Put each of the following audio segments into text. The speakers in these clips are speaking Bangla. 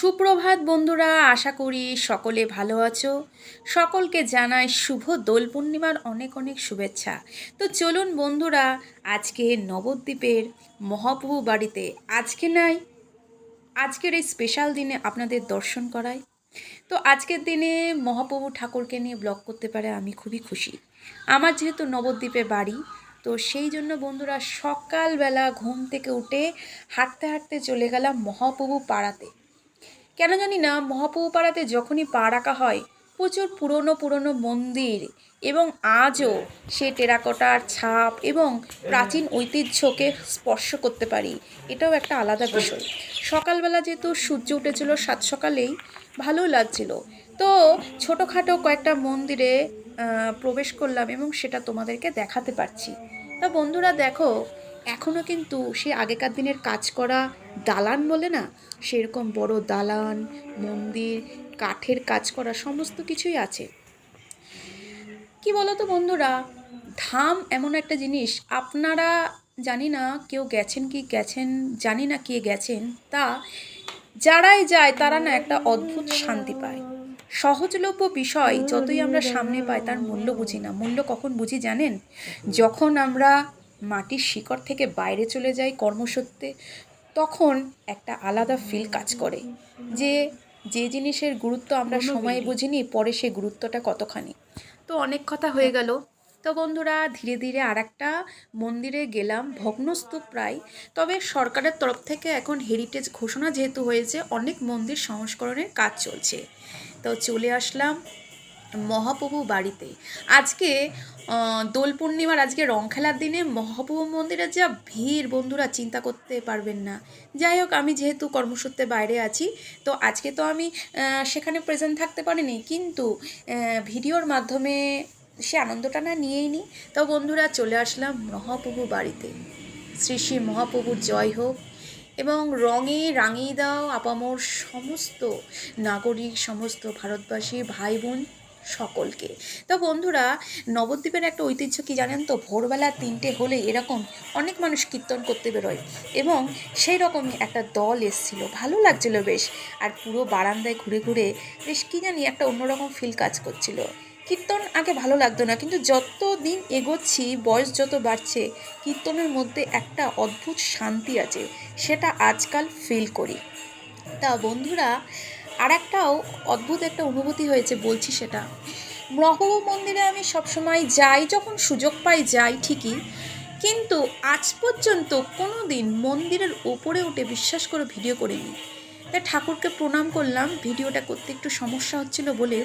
সুপ্রভাত বন্ধুরা, আশা করি সকলে ভালো আছো। সকলকে জানাই শুভ দোল পূর্ণিমার অনেক অনেক শুভেচ্ছা। তো চলুন বন্ধুরা, আজকে নবদ্বীপের মহাপ্রভু বাড়িতে আজকে নাই, আজকের এই স্পেশাল দিনে আপনাদের দর্শন করাই। তো আজকের দিনে মহাপ্রভু ঠাকুরকে নিয়ে ব্লগ করতে পারে আমি খুবই খুশি। আমার যেহেতু নবদ্বীপে বাড়ি, তো সেই জন্য বন্ধুরা সকালবেলা ঘুম থেকে উঠে হাঁটতে হাঁটতে চলে গেলাম মহাপ্রভু পাড়াতে। কেন জানি না মহাপ্রভু পাড়াতে যখনই পা রাখা হয়, প্রচুর পুরনো পুরনো মন্দির এবং আজও সে টেরাকোটার ছাপ এবং প্রাচীন ঐতিহ্যকে স্পর্শ করতে পারি, এটাও একটা আলাদা বিষয়। সকালবেলা যেহেতু সূর্য উঠেছিল সাত সকালেই ভালো লাগছিল। তো ছোটোখাটো কয়েকটা মন্দিরে প্রবেশ করলাম এবং সেটা তোমাদেরকে দেখাতে পারছি। তা বন্ধুরা দেখো এখনও কিন্তু সে আগেকার দিনের কাজ করা দালান বলে না? সেরকম বড় দালান, মন্দির, কাঠের কাজ করা সমস্ত কিছুই আছে। কি বলো তো বন্ধুরা, ধাম এমন একটা জিনিস, আপনারা জানি না কেউ গেছেন কি গেছেন, জানি না কে গেছেন, তা যারাই যায় তারা না একটা অদ্ভুত শান্তি পায়। সহজলভ্য বিষয় যতই আমরা সামনে পাই তার মূল্য বুঝি না। মূল্য কখন বুঝি জানেন? যখন আমরা মাটির শিকড় থেকে বাইরে চলে যাই কর্মসূত্রে তখন একটা আলাদা ফিল কাজ করে যে যে জিনিসের গুরুত্ব আমরা সময়ে বুঝিনি পরে সে গুরুত্বটা কতখানি। তো অনেক কথা হয়ে গেল। তো বন্ধুরা ধীরে ধীরে আর একটা মন্দিরে গেলাম ভগ্নস্তূপ প্রায়। তবে সরকারের তরফ থেকে এখন হেরিটেজ ঘোষণা যেহেতু হয়েছে অনেক মন্দির সংস্করণের কাজ চলছে। তো চলে আসলাম মহাপ্রভু বাড়িতে। আজকে দোল পূর্ণিমার আজকে রং খেলার দিনে মহাপ্রভু মন্দিরে যা ভিড়, বন্ধুরা চিন্তা করতে পারবেন না। যাই হোক, আমি যেহেতু কর্মসূত্রে বাইরে আছি, তো আজকে তো আমি সেখানে প্রেজেন্ট থাকতে পারিনি, কিন্তু ভিডিওর মাধ্যমে সে আনন্দটা না নিয়েই নি। তো বন্ধুরা, চলে আসলাম মহাপ্রভু বাড়িতে। শ্রী শ্রী মহাপ্রভুর জয় হোক। এবং রঙে রাঙিয়ে দাও আপামর সমস্ত নাগরিক, সমস্ত ভারতবাসী ভাই বোন সকলকে। তো বন্ধুরা, নবদ্বীপের একটা ঐতিহ্য কি জানেন তো? ভোরবেলা তিনটে হলে এরকম অনেক মানুষ কীর্তন করতে বেরোয় এবং সেই রকমই একটা দল এসছিল। ভালো লাগছিল বেশ। আর পুরো বারান্দায় ঘুরে ঘুরে বেশ কী জানি একটা অন্যরকম ফিল কাজ করছিল। কীর্তন আগে ভালো লাগতো না, কিন্তু যত দিন এগোচ্ছি, বয়স যত বাড়ছে, কীর্তনের মধ্যে একটা অদ্ভুত শান্তি আছে, সেটা আজকাল ফিল করি। তা বন্ধুরা আর একটাও অদ্ভুত একটা অনুভূতি হয়েছে, বলছি সেটা। মহাপ্রভু মন্দিরে আমি সবসময় যাই, যখন সুযোগ পাই যাই ঠিকই, কিন্তু আজ পর্যন্ত কোনো দিন মন্দিরের ওপরে উঠে বিশ্বাস করে ভিডিও করিনি। তাই ঠাকুরকে প্রণাম করলাম, ভিডিওটা করতে একটু সমস্যা হচ্ছিল বলে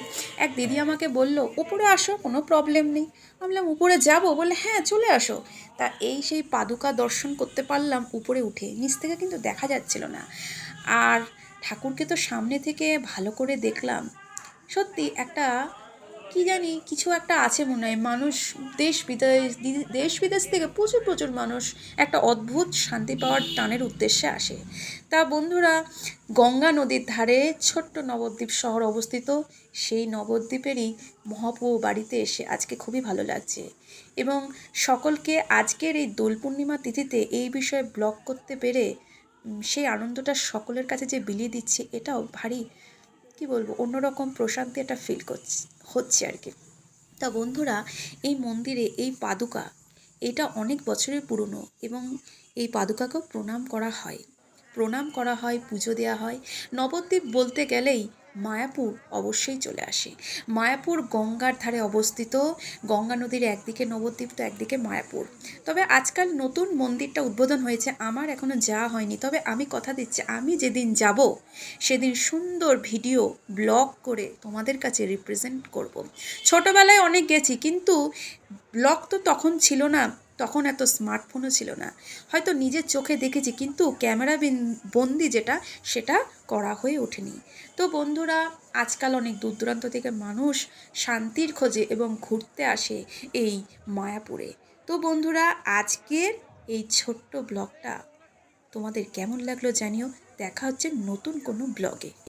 এক দিদি আমাকে বলল উপরে আসো, কোনো প্রবলেম নেই। আমি বললাম, উপরে যাব? বলে হ্যাঁ চলে আসো। তা এই সেই পাদুকা দর্শন করতে পারলাম উপরে উঠে, নিচ থেকে কিন্তু দেখা যাচ্ছিল না। আর ঠাকুরকে তো সামনে থেকে ভালো করে দেখলাম। সত্যি একটা, কি জানি, কিছু একটা আছে মনে হয়। মানুষ, দেশ বিদেশ দেশ বিদেশ থেকে প্রচুর প্রচুর মানুষ একটা অদ্ভুত শান্তি পাওয়ার টানের উদ্দেশ্যে আসে। তা বন্ধুরা, গঙ্গা নদীর ধারে ছোট্ট নবদ্বীপ শহর অবস্থিত, সেই নবদ্বীপেরই মহাপ্রভু বাড়িতে এসে আজকে খুবই ভালো লাগছে। এবং সকলকে আজকের এই দোল পূর্ণিমা তিথিতে এই বিষয়ে ব্লগ করতে পেরে সেই আনন্দটা সকলের কাছে যে বিলিয়ে দিচ্ছে, এটাও ভারী, কি বলব, অন্যরকম প্রশান্তি একটা ফিল করছে, হচ্ছে আর কি। তা বন্ধুরা, এই মন্দিরে এই পাদুকা, এটা অনেক বছরের পুরনো এবং এই পাদুকাকেও প্রণাম করা হয়। প্রণাম করা হয়, পুজো দেওয়া হয়। নবদ্বীপ বলতে গেলেই মায়াপুর অবশ্যই চলে আসে। মায়াপুর গঙ্গার ধারে অবস্থিত। গঙ্গা নদীর একদিকে নবদ্বীপ তো একদিকে মায়াপুর। তবে আজকাল নতুন মন্দিরটা উদ্বোধন হয়েছে। আমার এখনও যাওয়া হয়নি। তবে আমি কথা দিচ্ছি, আমি যেদিন যাব, সেদিন সুন্দর ভিডিও, ব্লগ করে তোমাদের কাছে রিপ্রেজেন্ট করব। ছোটোবেলায় অনেক গেছি, কিন্তু ব্লগ তো তখন ছিল না। তখন এত স্মার্টফোনও ছিল না। হয়তো নিজের চোখে দেখেছি, কিন্তু ক্যামেরা বিন- বন্দি যেটা, সেটা করা হয়ে ওঠেনি। তো বন্ধুরা, আজকাল অনেক দূর দূরান্ত থেকে মানুষ শান্তির খোঁজে এবং ঘুরতে আসে এই মায়াপুরে। তো বন্ধুরা, আজকের এই ছোট্ট ব্লগটা তোমাদের কেমন লাগল জানিও। দেখা হচ্ছে নতুন কোনো ব্লগে।